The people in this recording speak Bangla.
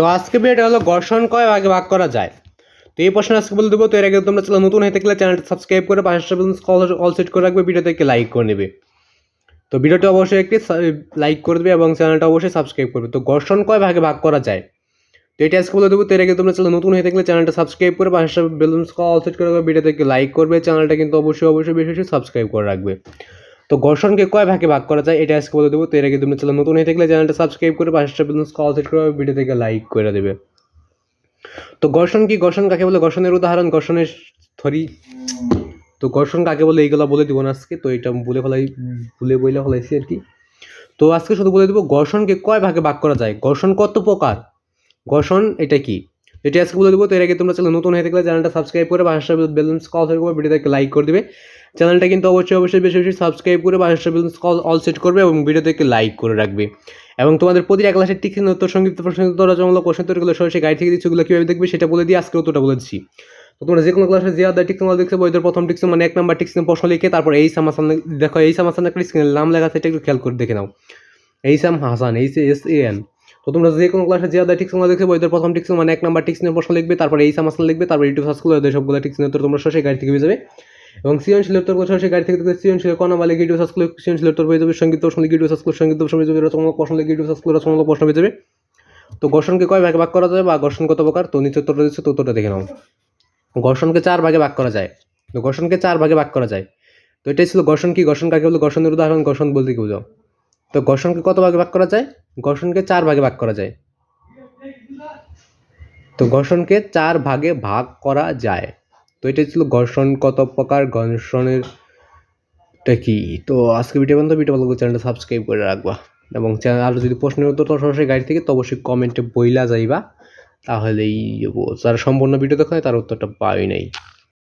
তো আজকে ভিডিওটা হলো ঘর্ষণ কয় ভাগে ভাগ করা যায়? তো এই প্রশ্ন আজকে বলে দেবো, তো এর আগে তোমরা চ্যানেল নতুন হয়ে থাকলে চ্যানেলটা সাবস্ক্রাইব করে পাশে অল সেট করে রাখবে, ভিডিওতে একটি লাইক করে নেবে। তো ভিডিওটা অবশ্যই একটি লাইক করে দেবে এবং চ্যানেলটা অবশ্যই সাবস্ক্রাইব করবে। তো ঘর্ষণ কয় ভাগে ভাগ করা যায়? তো এটা আজকে বলে দেবো, তো এর আগে তোমরা চ্যানেল নতুন হয়ে থাকলে চ্যানেলটা সাবস্ক্রাইব করে পাশে বেলুন অল সেট করে রাখবে, ভিডিওতে একটি লাইক করবে, চ্যানেলটা কিন্তু অবশ্যই অবশ্যই, বেশি বেশি সাবস্ক্রাইব করে রাখবে। তো ঘর্ষণকে কয় ভাগে ভাগ করা যায়, এটা আজকে বলে দেবো। তো এর আগে তোমরা চ্যানেল নতুন হয়ে থাকলে চ্যানেলটা সাবস্ক্রাইব করে পাশে অল সেট করে ভিডিও থেকে লাইক করে দেবে। তো ঘর্ষণ কি ঘর্ষণ কাকে বলে? ঘর্ষণের উদাহরণ, ঘর্ষণের থরি। তো ঘর্ষণ কাকে বলে? এইগুলো বলে দিব না আজকে। তো এটা বলে ফেলাই, ভুলে বইলে ফেলাইছি আর কি। তো আজকে শুধু বলে দেবো, ঘর্ষণকে কয় ভাগে ভাগ করা যায়? ঘর্ষণ কত প্রকার? ঘর্ষণ এটা কি? এটা আজকে বলে দেবো, তো এর আগে তোমরা চ্যানেল নতুন হয়ে থাকলে চ্যানেলটা সাবস্ক্রাইব করে বাসার ব্যালেন্স কল সেট করবে ভিডিওটাকে লাইক করে দেবে। চ্যানেলটা কিন্তু অবশ্যই অবশ্যই বেশি বেশি সাবস্ক্রাইব করে বাসার ব্যালেন্স কল অল সেট করবে এবং ভিডিওটাকে লাইক করে রাখবে। এবং তোমাদের প্রতি প্রতিটা ক্লাসের টিকিং উত্তর সংক্ষিপ্ত প্রশ্ন রচনামূলক প্রশ্ন উত্তরগুলো সরাসরি গাইড থেকে দিচ্ছি, ওগুলো কীভাবে দেখবে সেটা বলে দিয়ে আজকে উত্তরটা বলে দিচ্ছি। তো তোমরা যে কোনো ক্লাসে যে আদার টিক্স দেখছ বইদের প্রথম টিক্স মানে এক নাম্বার টিক্স প্রশ্ন লিখে তারপর এই সাম হাসান দেখো, এই সাম হাসান একটা স্ক্রিনের নাম লেখা এটা একটু খেয়াল করে দেখে নাও। এই সাম হাসান, এই এস এ এন তো তোমরা যে কোনো ক্লাসে যে আদার টিক্স দেখছ বইদের প্রথম টিক্স মানে এক নাম্বার টিক্স প্রশ্ন লিখবে, তারপরে এই সাম লিখবে, তারপর ইউটিউব সার্চ করলে সবগুলো টিক্স উত্তর তোমরা সরাসরি গাইড থেকে যাবে। এবং সৃজনশীল উত্তর সরাসরি গাড়ি থেকে দেখতে সৃজনশীল কোন মালিক ইউটিউব সার্চ করলে সৃজনশীল উত্তর পেয়ে যাবে, সংগীত প্রশ্ন লিখে ইউটিউব করলে সংগীত প্রশ্ন পেয়ে যাবে রচনামূলক প্রশ্ন লিখে ইউটিউব সার্চ করলে প্রশ্ন পেয়ে যাবে। তো ঘর্ষণকে কয় ভাগে ভাগ করা যায় বা ঘর্ষণ কত প্রকার? তো নিচে উত্তরটা দিচ্ছে, তো উত্তরটা দেখে নাও। ঘর্ষণকে চার ভাগে ভাগ করা যায়। তো ঘর্ষণকে চার ভাগে ভাগ করা যায়। তো এটাই ছিল ঘর্ষণ কি? ঘর্ষণ কাকে বলে? ঘর্ষণের উদাহরণ, ঘর্ষণ বলতে কি বোঝাও? তো ঘর্ষণকে কত ভাগে ভাগ করা যায়? ঘর্ষণকে চার ভাগে ভাগ করা যায়। তো ঘর্ষণকে চার ভাগে ভাগ করা যায়। তো এটা ছিল ঘর্ষণ কত প্রকার? ঘর্ষণের কি? তো আজকে ভিডিও পর্যন্ত ভিডিও ভালো চ্যানেলটা সাবস্ক্রাইব করে রাখবা। এবং চ্যানেল আরও যদি প্রশ্নের উত্তর তো সরাসরি গাড়ি থেকে, তো অবশ্যই কমেন্টে বইলা যাইবা। তাহলেই যারা সম্পূর্ণ ভিডিও দেখা হয় তার উত্তরটা পাই নাই।